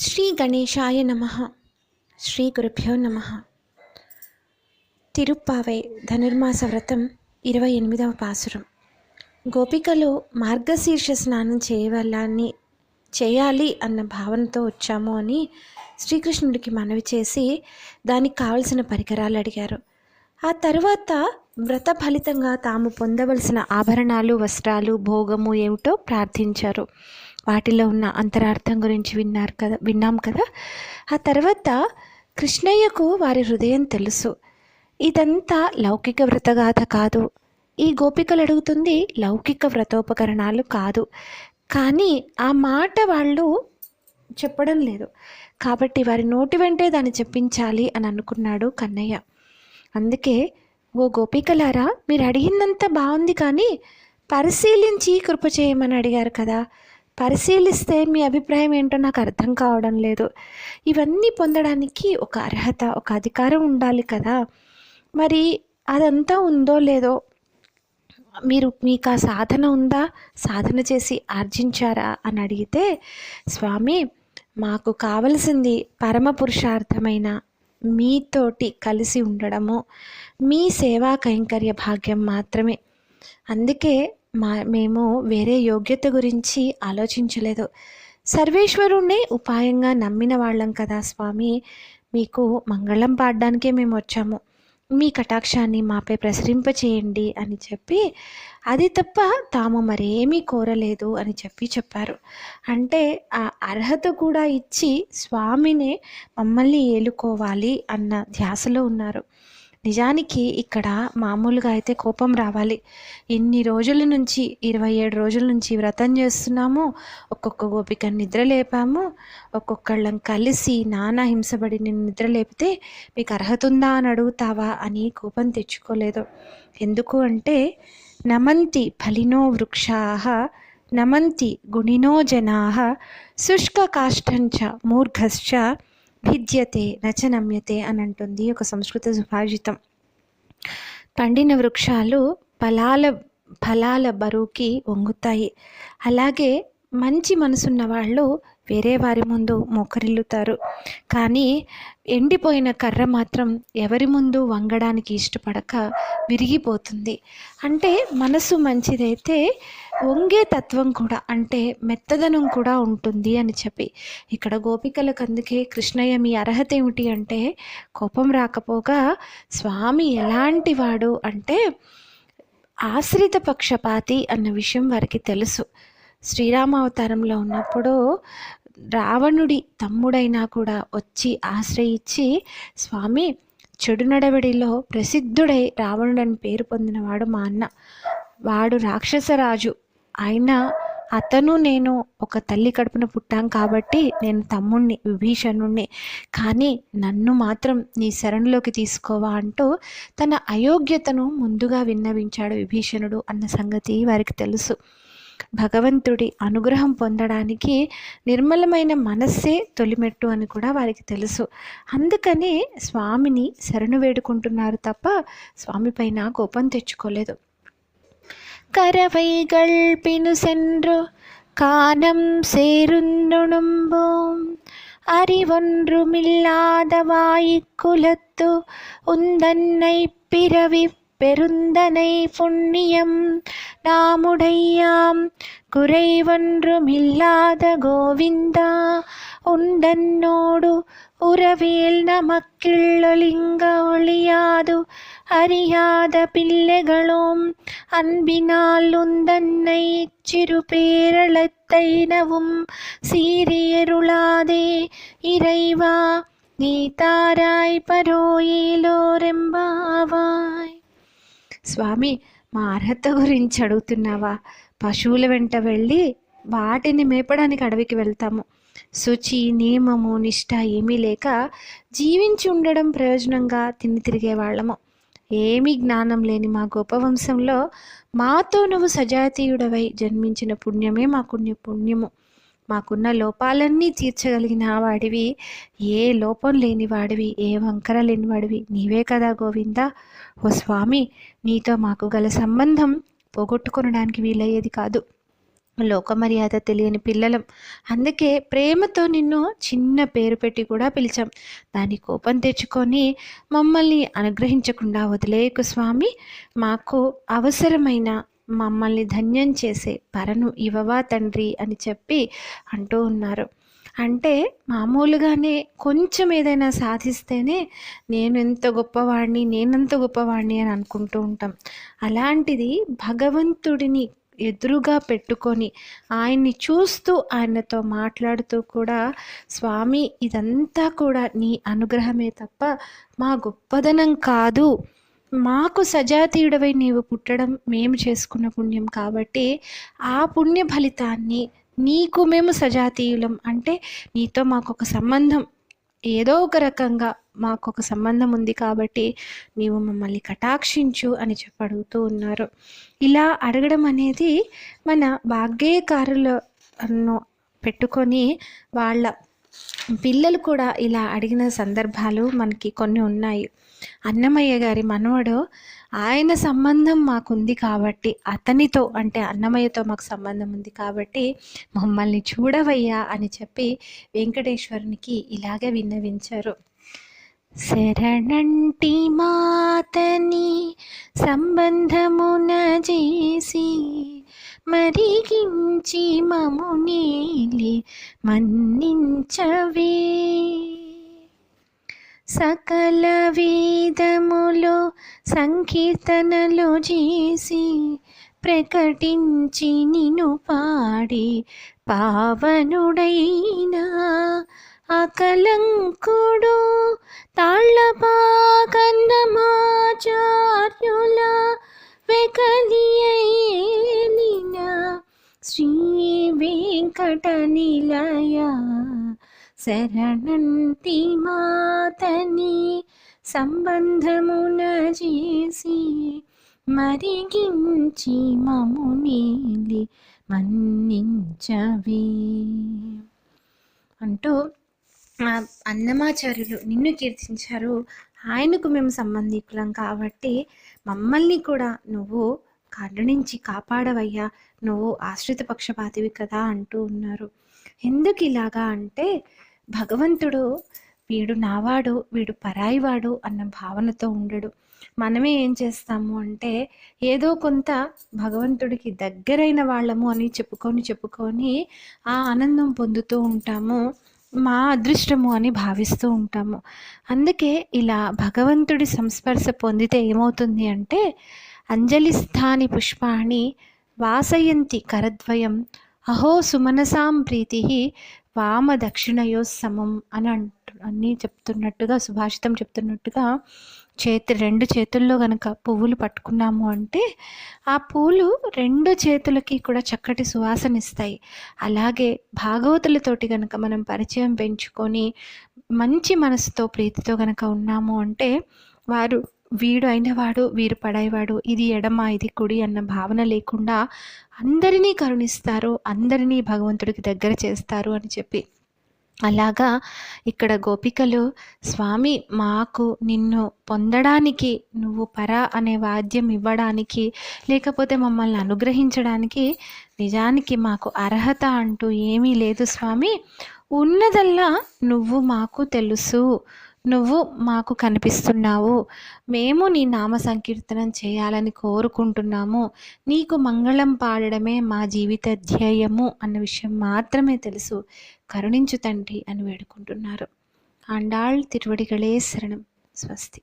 శ్రీ గణేశాయ నమ. శ్రీ గురుభ్యో నమ. తిరుప్పావై ధనుర్మాస వ్రతం ఇరవై ఎనిమిదవ పాసురం. గోపికలు మార్గశీర్ష స్నానం చేయవల్లని చేయాలి అన్న భావనతో వచ్చాము అని శ్రీకృష్ణుడికి మనవి చేసి దానికి కావలసిన పరికరాలు అడిగారు. ఆ తర్వాత వ్రత ఫలితంగా తాము పొందవలసిన ఆభరణాలు వస్త్రాలు భోగము ఏమిటో ప్రార్థించారు. వాటిలో ఉన్న అంతరార్థం గురించి విన్నారు కదా విన్నాం కదా. ఆ తర్వాత కృష్ణయ్యకు వారి హృదయం తెలుసు. ఇదంతా లౌకిక వ్రతగాథ కాదు. ఈ గోపికలు అడుగుతుంది లౌకిక వ్రతోపకరణాలు కాదు. కానీ ఆ మాట వాళ్ళు చెప్పడం లేదు. కాబట్టి వారి నోటి వెంటే దాన్ని చెప్పించాలి అని అనుకున్నాడు కన్నయ్య. అందుకే ఓ గోపికలారా మీరు అడిగిందంతా బాగుంది కానీ పరిశీలించి కృప చేయమని అడిగారు కదా. పరిశీలిస్తే మీ అభిప్రాయం ఏంటో నాకు అర్థం కావడం లేదు. ఇవన్నీ పొందడానికి ఒక అర్హత ఒక అధికారం ఉండాలి కదా. మరి అదంతా ఉందో లేదో మీరు మీకు ఆ సాధన ఉందా? సాధన చేసి ఆర్జించారా అని అడిగితే స్వామి మాకు కావలసింది పరమ పురుషార్థమైన మీతోటి కలిసి ఉండడము. మీ సేవా కైంకర్య భాగ్యం మాత్రమే. అందుకే మా మేము వేరే యోగ్యత గురించి ఆలోచించలేదు. సర్వేశ్వరుణ్ణే ఉపాయంగా నమ్మిన వాళ్ళం కదా స్వామి. మీకు మంగళం పాడడానికే మేము వచ్చాము. మీ కటాక్షాన్ని మాపై ప్రసరింపచేయండి అని చెప్పి అది తప్ప తాము మరేమీ కోరలేదు అని చెప్పి చెప్పారు. అంటే ఆ అర్హత కూడా ఇచ్చి స్వామినే మమ్మల్ని ఏలుకోవాలి అన్న ధ్యాసలో ఉన్నారు. నిజానికి ఇక్కడ మామూలుగా అయితే కోపం రావాలి. ఇన్ని రోజుల నుంచి ఇరవై ఏడు రోజుల నుంచి వ్రతం చేస్తున్నాము. ఒక్కొక్క గోపికని నిద్ర లేపాము. ఒక్కొక్కళ్ళం కలిసి నానా హింసపడి నేను నిద్ర లేపితే మీకు అర్హత ఉందా అని అడుగుతావా అని కోపం తెచ్చుకోలేదు. ఎందుకు అంటే నమంతి ఫలినో వృక్షా నమంతి గుణినో జనా శుష్కకాష్టంచ మూర్ఘశ్చ భిద్యతే రచనమ్యతే అని అంటుంది ఒక సంస్కృత సుభాషితం. పండిన వృక్షాలు ఫలాల ఫలాల బరువుకి వంగుతాయి. అలాగే మంచి మనసున్న వాళ్ళు వేరే వారి ముందు మోకరిల్లుతారు. కానీ ఎండిపోయిన కర్ర మాత్రం ఎవరి ముందు వంగడానికి ఇష్టపడక విరిగిపోతుంది. అంటే మనసు మంచిదైతే వంగే తత్వం కూడా అంటే మెత్తదనం కూడా ఉంటుంది అని చెప్పి. ఇక్కడ గోపికలకు అందుకే కృష్ణయ్య మీ అర్హత ఏమిటి అంటే కోపం రాకపోగా స్వామి ఎలాంటి వాడు అంటే ఆశ్రిత పక్షపాతి అన్న విషయం వారికి తెలుసు. శ్రీరామావతారంలో ఉన్నప్పుడు రావణుడి తమ్ముడైనా కూడా వచ్చి ఆశ్రయించి స్వామి చెడు నడవడిలో ప్రసిద్ధుడై రావణుడు అని పేరు పొందినవాడు మా అన్న. వాడు రాక్షసరాజు. అయినా అతను నేను ఒక తల్లి కడుపున పుట్టాం కాబట్టి నేను తమ్ముణ్ణి విభీషణుణ్ణి. కానీ నన్ను మాత్రం నీ శరణులోకి తీసుకోవా అంటూ తన అయోగ్యతను ముందుగా విన్నవించాడు విభీషణుడు అన్న సంగతి వారికి తెలుసు. భగవంతుడి అనుగ్రహం పొందడానికి నిర్మలమైన మనస్సే తొలిమెట్టు అని కూడా వారికి తెలుసు అందుకని స్వామిని శరణు వేడుకుంటున్నారు తప్ప స్వామి పైన కోపం తెచ్చుకోలేదు கரவைகள் பினு சென்று கானம் சேருந்துணும்போம் அறிவொன்றுமில்லாத வாய்க்குலத்து உந்தன்னை பிறவி பெருந்தனை புண்ணியம் நாமுடையாம் குறைவொன்றுமில்லாத கோவிந்தா ഉണ്ടെന്നോടു ഉറവേൽ നമക്കിള്ളൊലിങ്ക ഒളിയാതു അറിയാത പിള്ളകളും അൻപിനാൽ ഉന്തന്നെ ചിരുപേരളത്തൈനവും സീരിയരുളാതെ ഇറൈവാ നീ താരായി പരോയിലോരെമ്പാവായ് സ്വാമി మా అర్హత గురించి అడుగుతున్నావా? పశువుల వెంట వెళ్ళి వాటిని మేపడానికి అడవికి వెళ్తాము. శుచి నియమము నిష్ట ఏమీ లేక జీవించి ఉండడం ప్రయోజనంగా తిని తిరిగే వాళ్ళము. ఏమీ జ్ఞానం లేని మా గొప్ప వంశంలో మాతో నువ్వు సజాతీయుడవై జన్మించిన పుణ్యమే మా పుణ్య పుణ్యము. మాకున్న లోపాలన్నీ తీర్చగలిగిన వాడివి. ఏ లోపం లేని వాడివి ఏ వంకర లేని వాడివి. నీవే కదా గోవిందా. ఓ స్వామి నీతో మాకు గల సంబంధం పోగొట్టుకొనడానికి వీలయ్యేది కాదు. లోకమర్యాద తెలియని పిల్లలం. అందుకే ప్రేమతో నిన్ను చిన్న పేరు పెట్టి కూడా పిలిచాం. దాని కోపం తెచ్చుకొని మమ్మల్ని అనుగ్రహించకుండా వదిలేయకు స్వామి. మాకు అవసరమైన మమ్మల్ని ధన్యం చేసే పరను ఇవ్వవా తండ్రి అని చెప్పి అంటూ ఉన్నారు. అంటే మామూలుగానే కొంచెం ఏదైనా సాధిస్తేనే నేను ఎంత గొప్పవాడిని నేనంత గొప్పవాడిని అని అనుకుంటూ ఉంటాం. అలాంటిది భగవంతుడిని ఎదురుగా పెట్టుకొని ఆయన్ని చూస్తూ ఆయనతో మాట్లాడుతూ కూడా స్వామి ఇదంతా కూడా నీ అనుగ్రహమే తప్ప మా గొప్పదనం కాదు. మాకు సజాతీయుడవై నీవు పుట్టడం మేము చేసుకున్న పుణ్యం కాబట్టి ఆ పుణ్య ఫలితాన్ని నీకు మేము సజాతీయులం. అంటే నీతో మాకు ఒక సంబంధం ఏదో ఒక రకంగా మాకు ఒక సంబంధం ఉంది కాబట్టి నీవు మమ్మల్ని కటాక్షించు అని చెప్పి అడుగుతూ ఉన్నారు. ఇలా అడగడం అనేది మన భాగ్యకారులను పెట్టుకొని వాళ్ళ పిల్లలు కూడా ఇలా అడిగిన సందర్భాలు మనకి కొన్ని ఉన్నాయి. అన్నమయ్య గారి మనవడు ఆయన సంబంధం మాకుంది కాబట్టి అతనితో అంటే అన్నమయ్యతో మాకు సంబంధం ఉంది కాబట్టి మమ్మల్ని చూడవయ్యా అని చెప్పి వెంకటేశ్వరునికి ఇలాగే విన్నవించారు. శరణంటి మాతని సంబంధమున చేసి మరిగించి మమునీలి మన్నించవే. సకల వేదములు సంకీర్తనలు చేసి ప్రకటించి నిను పాడి పావనుడైనా అకలంకుడు తాళ్ళపాకన్నమాచార్యుల వెకలియలిన శ్రీ వెంకట నిలయ శరణంటి సంబంధమున చేసి మరిగించి మము నీలి మన్నించవే. అంటూ అన్నమాచార్యులు నిన్ను కీర్తించారు. ఆయనకు మేము సంబంధికులం కాబట్టి మమ్మల్ని కూడా నువ్వు కరుణించి కాపాడవయ్యా. నువ్వు ఆశ్రిత పక్షపాతివి కదా అంటూ ఉన్నారు. ఎందుకు ఇలాగా అంటే భగవంతుడు వీడు నావాడు వీడు పరాయివాడు అన్న భావనతో ఉండడు. మనమే ఏం చేస్తాము అంటే ఏదో కొంత భగవంతుడికి దగ్గరైన వాళ్ళము అని చెప్పుకొని చెప్పుకొని ఆ ఆనందం పొందుతూ ఉంటాము. మా అదృష్టము అని భావిస్తూ ఉంటాము. అందుకే ఇలా భగవంతుడి సంస్పర్శ పొందితే ఏమవుతుంది అంటే అంజలిస్థాని పుష్పాణి వాసయంతి కరద్వయం అహో సుమనసాం ప్రీతి వామ దక్షిణయో సమం అని అన్నీ చెప్తున్నట్టుగా సుభాషితం చెప్తున్నట్టుగా చేతి రెండు చేతుల్లో కనుక పువ్వులు పట్టుకున్నాము అంటే ఆ పూలు రెండు చేతులకి కూడా చక్కటి సువాసన ఇస్తాయి. అలాగే భాగవతులతోటి కనుక మనం పరిచయం పెంచుకొని మంచి మనసుతో ప్రీతితో కనుక ఉన్నాము అంటే వారు వీడు అయినవాడు వీరు పడైవాడు ఇది ఎడమ ఇది కుడి అన్న భావన లేకుండా అందరినీ కరుణిస్తారు అందరినీ భగవంతుడికి దగ్గర చేస్తారు అని చెప్పి అలాగా ఇక్కడ గోపికలు స్వామి మాకు నిన్ను పొందడానికి నువ్వు పర అనే వాద్యం ఇవ్వడానికి లేకపోతే మమ్మల్ని అనుగ్రహించడానికి నిజానికి మాకు అర్హత అంటూ ఏమీ లేదు స్వామి. ఉన్నదల్లా నువ్వు మాకు తెలుసు. నువ్వు మాకు కనిపిస్తున్నావు. మేము నీ నామ సంకీర్తనం చేయాలని కోరుకుంటున్నాము. నీకు మంగళం పాడడమే మా జీవిత ధ్యేయము అన్న విషయం మాత్రమే తెలుసు. కరుణించు తండ్రి అని వేడుకుంటున్నారు. ఆండాళ్ తిరువడిగళే శరణం. స్వస్తి.